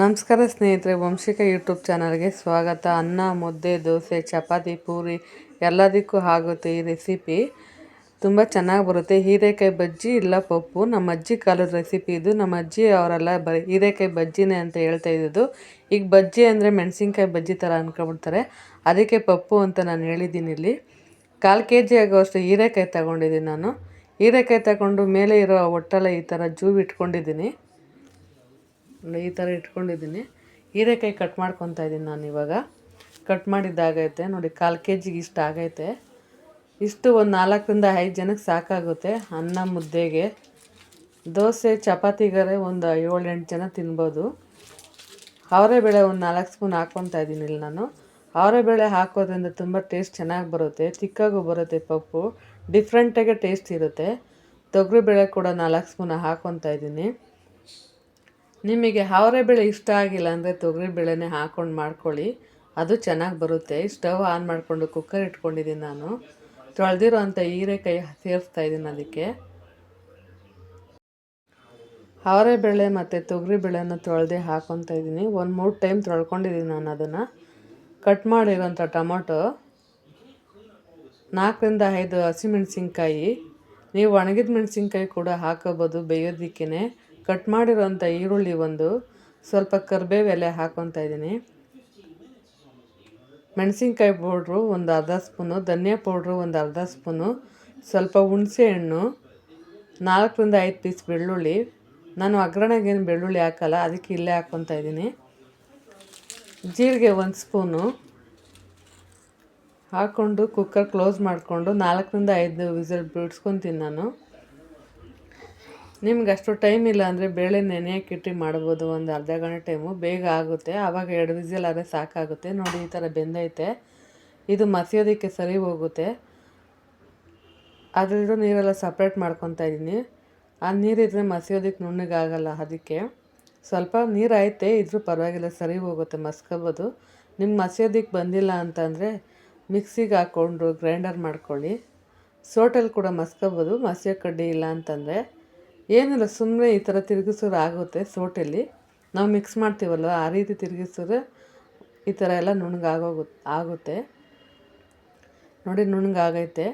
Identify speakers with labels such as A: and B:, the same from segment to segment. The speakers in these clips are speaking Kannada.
A: ನಮಸ್ಕಾರ ಸ್ನೇಹಿತರೆ, ವಂಶಿಕ ಯೂಟ್ಯೂಬ್ ಚಾನಲ್ಗೆ ಸ್ವಾಗತ. ಅನ್ನ, ಮುದ್ದೆ, ದೋಸೆ, ಚಪಾತಿ, ಪೂರಿ ಎಲ್ಲದಕ್ಕೂ ಆಗುತ್ತೆ ಈ ರೆಸಿಪಿ. ತುಂಬ ಚೆನ್ನಾಗಿ ಬರುತ್ತೆ. ಹೀರೆಕಾಯಿ ಬಜ್ಜಿ ಇಲ್ಲ ಪಪ್ಪು. ನಮ್ಮ ಅಜ್ಜಿ ಕಾಲದ ರೆಸಿಪಿ ಇದು. ನಮ್ಮ ಅಜ್ಜಿ ಅವರೆಲ್ಲ ಬ ಹೀರೆಕಾಯಿ ಬಜ್ಜಿನೇ ಅಂತ ಹೇಳ್ತಾ ಇದ್ದಿದ್ದು. ಈಗ ಬಜ್ಜಿ ಅಂದರೆ ಮೆಣಸಿನ್ಕಾಯಿ ಬಜ್ಜಿ ಥರ ಅಂದ್ಕೊಂಡ್ಬಿಡ್ತಾರೆ ಅದಕ್ಕೆ ಪಪ್ಪು ಅಂತ ನಾನು ಹೇಳಿದ್ದೀನಿ ಇಲ್ಲಿ. ಕಾಲು ಕೆ ಜಿ ಆಗೋಷ್ಟು ಹೀರೆಕಾಯಿ ತಗೊಂಡಿದ್ದೀನಿ ನಾನು. ಹೀರೆಕಾಯಿ ತಗೊಂಡು ಮೇಲೆ ಇರೋ ಒಟ್ಟೆಲ್ಲ ಈ ಥರ ಜೂ ಇಟ್ಕೊಂಡಿದ್ದೀನಿ. ಈ ಥರ ಇಟ್ಕೊಂಡಿದ್ದೀನಿ. ಹೀರೆಕಾಯಿ ಕಟ್ ಮಾಡ್ಕೊತಾ ಇದ್ದೀನಿ ನಾನು ಇವಾಗ. ಕಟ್ ಮಾಡಿದ್ದಾಗೈತೆ ನೋಡಿ, ಕಾಲು ಕೆ ಜಿಗೆ ಇಷ್ಟು ಆಗೈತೆ. ಇಷ್ಟು ಒಂದು ನಾಲ್ಕರಿಂದ ಐದು ಜನಕ್ಕೆ ಸಾಕಾಗುತ್ತೆ ಅನ್ನ ಮುದ್ದೆಗೆ. ದೋಸೆ ಚಪಾತಿಗಾರೆ ಒಂದು ಏಳು, ಎಂಟು ಜನ ತಿನ್ಬೋದು. ಅವರೆಬೇಳೆ ಒಂದು ನಾಲ್ಕು ಸ್ಪೂನ್ ಹಾಕ್ಕೊತಾ ಇದ್ದೀನಿ ಇಲ್ಲಿ ನಾನು. ಅವರೆಬೇಳೆ ಹಾಕೋದ್ರಿಂದ ತುಂಬ ಟೇಸ್ಟ್ ಚೆನ್ನಾಗಿ ಬರುತ್ತೆ. ತಿಕ್ಕಾಗೂ ಬರುತ್ತೆ ಪಪ್ಪು. ಡಿಫ್ರೆಂಟಾಗೆ ಟೇಸ್ಟ್ ಇರುತ್ತೆ. ತೊಗರಿಬೇಳೆ ಕೂಡ ನಾಲ್ಕು ಸ್ಪೂನ್ ಹಾಕ್ಕೊತಾ ಇದ್ದೀನಿ. ನಿಮಗೆ ಬೇಳೆ ಇಷ್ಟ ಆಗಿಲ್ಲ ಅಂದರೆ ತೊಗರಿ ಬೇಳೆನೇ ಹಾಕ್ಕೊಂಡು ಮಾಡ್ಕೊಳ್ಳಿ. ಅದು ಚೆನ್ನಾಗಿ ಬರುತ್ತೆ. ಸ್ಟವ್ ಆನ್ ಮಾಡಿಕೊಂಡು ಕುಕ್ಕರ್ ಇಟ್ಕೊಂಡಿದ್ದೀನಿ ನಾನು. ತೊಳೆದಿರೋ ಅಂಥ ಹೀರೆಕಾಯಿ ಸೇರಿಸ್ತಾ ಇದ್ದೀನಿ ಅದಕ್ಕೆ. ಬೇಳೆ ಮತ್ತು ತೊಗರಿ ಬೇಳೆನ ತೊಳೆದೇ ಹಾಕ್ಕೊತಾ ಇದ್ದೀನಿ. ಒಂದು ಮೂರು ಟೈಮ್ ತೊಳ್ಕೊಂಡಿದ್ದೀನಿ ನಾನು ಅದನ್ನು. ಕಟ್ ಮಾಡಿರೋಂಥ ಟೊಮೊಟೊ, ನಾಲ್ಕರಿಂದ ಐದು ಹಸಿಮೆಣ್ಸಿನ್ಕಾಯಿ ನೀವು ಒಣಗಿದ ಮೆಣಸಿನ್ಕಾಯಿ ಕೂಡ ಹಾಕೋಬೋದು ಬೇಯೋದಕ್ಕೇ ಕಟ್ ಮಾಡಿರೋಂಥ ಈರುಳ್ಳಿ ಒಂದು ಸ್ವಲ್ಪ ಕರ್ಬೇವು ಎಲೆ ಹಾಕ್ಕೊತಾ ಇದ್ದೀನಿ. ಮೆಣಸಿನ್ಕಾಯಿ ಪೌಡ್ರು ಒಂದು ಅರ್ಧ ಸ್ಪೂನು, ಧನಿಯಾ ಪೌಡ್ರು ಒಂದು ಅರ್ಧ ಸ್ಪೂನು, ಸ್ವಲ್ಪ ಹುಣಸೆ ಹಣ್ಣು, ನಾಲ್ಕರಿಂದ ಐದು ಪೀಸ್ ಬೆಳ್ಳುಳ್ಳಿ. ನಾನು ಒಗ್ಗರಣೆಗೇನು ಬೆಳ್ಳುಳ್ಳಿ ಹಾಕಲ್ಲ, ಅದಕ್ಕೆ ಇಲ್ಲೇ ಹಾಕ್ಕೊತಾ ಇದ್ದೀನಿ. ಜೀರಿಗೆ ಒಂದು ಸ್ಪೂನು. ಹಾಕ್ಕೊಂಡು ಕುಕ್ಕರ್ ಕ್ಲೋಸ್ ಮಾಡಿಕೊಂಡು ನಾಲ್ಕರಿಂದ ಐದು ವಿಸಿಲ್ ಬಿಡ್ಸ್ಕೊತೀನಿ ನಾನು. ನಿಮ್ಗೆ ಅಷ್ಟು ಟೈಮ್ ಇಲ್ಲ ಅಂದರೆ ಬೇಳೆ ನೆನೆಯಕ್ಕಿಟ್ಟು ಮಾಡ್ಬೋದು ಒಂದು ಅರ್ಧ ಗಂಟೆ ಟೈಮು ಬೇಗ ಆಗುತ್ತೆ. ಆವಾಗ ಎರಡು ವಿಸಿಲ್ ಆದರೆ ಸಾಕಾಗುತ್ತೆ. ನೋಡಿ, ಈ ಥರ ಬೆಂದೈತೆ. ಇದು ಮಸಿಯೋದಕ್ಕೆ ಸರಿ ಹೋಗುತ್ತೆ. ಅದರಿಂದ ನೀರೆಲ್ಲ ಸಪ್ರೇಟ್ ಮಾಡ್ಕೊತಾ ಇದ್ದೀನಿ ಆ ನೀರಿದ್ರೆ ಮಸಿಯೋದಕ್ಕೆ ನುಣ್ಣಗಾಗಲ್ಲ ಅದಕ್ಕೆ. ಸ್ವಲ್ಪ ನೀರು ಐತೆ ಇದ್ರೂ ಪರವಾಗಿಲ್ಲ, ಸರಿ ಹೋಗುತ್ತೆ ಮಸ್ಕೋಬೋದು ನಿಮ್ಗೆ ಮಸಿಯೋದಕ್ಕೆ ಬಂದಿಲ್ಲ ಅಂತಂದರೆ ಮಿಕ್ಸಿಗೆ ಹಾಕ್ಕೊಂಡು ಗ್ರೈಂಡರ್ ಮಾಡ್ಕೊಳ್ಳಿ. ಸೋಟಲ್ಲಿ ಕೂಡ ಮಸ್ಕೋಬೋದು ಮಸಿಯೋ ಕಡ್ಡಿ ಇಲ್ಲ ಅಂತಂದರೆ. ಏನಿಲ್ಲ ಸುಮ್ಮನೆ ಈ ಥರ ತಿರುಗಿಸೋರು ಆಗುತ್ತೆ ಸೋಟಲ್ಲಿ ನಾವು ಮಿಕ್ಸ್ ಮಾಡ್ತೀವಲ್ವ, ಆ ರೀತಿ ತಿರುಗಿಸಿದ್ರೆ ಈ ಥರ ಎಲ್ಲ ನುಣ್ಣಗಾಗೋಗು ಆಗುತ್ತೆ. ನೋಡಿ ನುಣ್ಣಗಾಗೈತೆ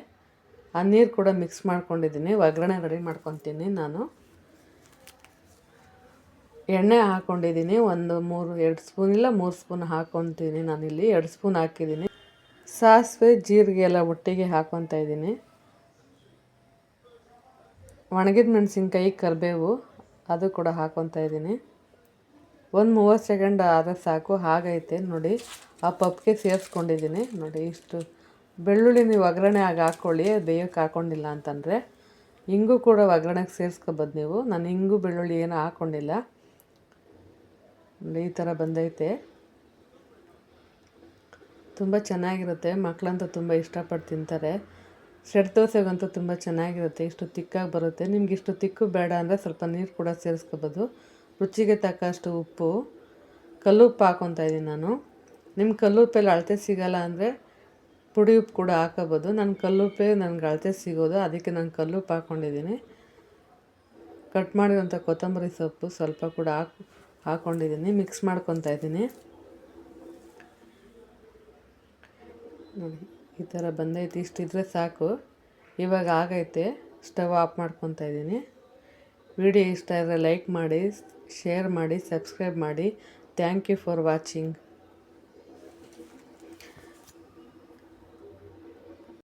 A: ಆ ನೀರು ಕೂಡ ಮಿಕ್ಸ್ ಮಾಡ್ಕೊಂಡಿದ್ದೀನಿ. ಒಗ್ಗರಣೆ ರೆಡಿ ಮಾಡ್ಕೊತೀನಿ ನಾನು. ಎಣ್ಣೆ ಹಾಕ್ಕೊಂಡಿದ್ದೀನಿ ಒಂದು ಮೂರು, ಎರಡು ಸ್ಪೂನ್ ಇಲ್ಲ, ಮೂರು ಸ್ಪೂನ್ ಹಾಕ್ಕೊತೀನಿ ನಾನಿಲ್ಲಿ. ಎರಡು ಸ್ಪೂನ್ ಹಾಕಿದ್ದೀನಿ. ಸಾಸಿವೆ ಜೀರಿಗೆ ಎಲ್ಲ ಒಟ್ಟಿಗೆ ಹಾಕ್ಕೊತಾ ಇದ್ದೀನಿ. ಒಣಗಿದ ಮೆಣಸಿನ್ಕಾಯಿ ಕರಿಬೇವು, ಅದು ಕೂಡ ಹಾಕೊತ ಇದ್ದೀನಿ. ಒಂದು ಮೂವತ್ತು ಸೆಕೆಂಡ್ ಆದರೆ ಸಾಕು, ಹಾಗೈತೆ. ನೋಡಿ, ಆ ಪಪ್ಗೆ ಸೇರಿಸ್ಕೊಂಡಿದ್ದೀನಿ. ನೋಡಿ, ಇಷ್ಟು ಬೆಳ್ಳುಳ್ಳಿ ನೀವು ಒಗ್ಗರಣೆ ಆಗಿ ಹಾಕ್ಕೊಳ್ಳಿ ಬೇಯೋಕ್ಕೆ ಹಾಕ್ಕೊಂಡಿಲ್ಲ ಅಂತಂದರೆ. ಹಿಂಗೂ ಕೂಡ ಒಗ್ಗರಣೆಗೆ ಸೇರಿಸ್ಕೊಬೋದು ನೀವು. ನಾನು ಹಿಂಗೂ ಬೆಳ್ಳುಳ್ಳಿ ಏನೂ ಹಾಕ್ಕೊಂಡಿಲ್ಲ ಈ ಥರ ಬಂದೈತೆ. ತುಂಬ ಚೆನ್ನಾಗಿರುತ್ತೆ. ಮಕ್ಕಳಂತೂ ತುಂಬ ಇಷ್ಟಪಟ್ಟು ತಿಂತಾರೆ. ಸೆಟ್ ದೋಸೆಗಂತೂ ತುಂಬ ಚೆನ್ನಾಗಿರುತ್ತೆ. ಇಷ್ಟು ತಿಕ್ಕಾಗಿ ಬರುತ್ತೆ. ನಿಮ್ಗೆ ಇಷ್ಟು ತಿಕ್ಕು ಬೇಡ ಅಂದರೆ ಸ್ವಲ್ಪ ನೀರು ಕೂಡ ಸೇರಿಸ್ಕೋಬೋದು. ರುಚಿಗೆ ತಕ್ಕಷ್ಟು ಉಪ್ಪು. ಕಲ್ಲು ಉಪ್ಪು ಹಾಕ್ಕೊತಾ ಇದ್ದೀನಿ ನಾನು. ನಿಮ್ಮ ಕಲ್ಲುಪ್ಪೆಲ್ಲ ಅಳತೆ ಸಿಗಲ್ಲ ಅಂದರೆ ಪುಡಿ ಉಪ್ಪು ಕೂಡ ಹಾಕೋಬೋದು. ನನ್ನ ಕಲ್ಲುಪ್ಪೆ ನನಗೆ ಅಳತೆ ಸಿಗೋದು. ಅದಕ್ಕೆ ನಾನು ಕಲ್ಲುಪ್ಪು ಹಾಕ್ಕೊಂಡಿದ್ದೀನಿ ಕಟ್ ಮಾಡಿರೋಂಥ ಕೊತ್ತಂಬರಿ ಸೊಪ್ಪು ಸ್ವಲ್ಪ ಕೂಡ ಹಾಕಿ ಹಾಕ್ಕೊಂಡಿದ್ದೀನಿ ಮಿಕ್ಸ್ ಮಾಡ್ಕೊತಾ ಇದ್ದೀನಿ ನೋಡಿ. ಈ ಥರ ಬಂದೈತಿ ಇಷ್ಟಿದ್ರೆ ಸಾಕು. ಇವಾಗ ಆಗೈತೆ, ಸ್ಟವ್ ಆಫ್ ಮಾಡ್ಕೊತಾ ಇದ್ದೀನಿ. ವಿಡಿಯೋ ಇಷ್ಟ ಆದರೆ ಲೈಕ್ ಮಾಡಿ, ಶೇರ್ ಮಾಡಿ, ಸಬ್ಸ್ಕ್ರೈಬ್ ಮಾಡಿ. Thank you for watching.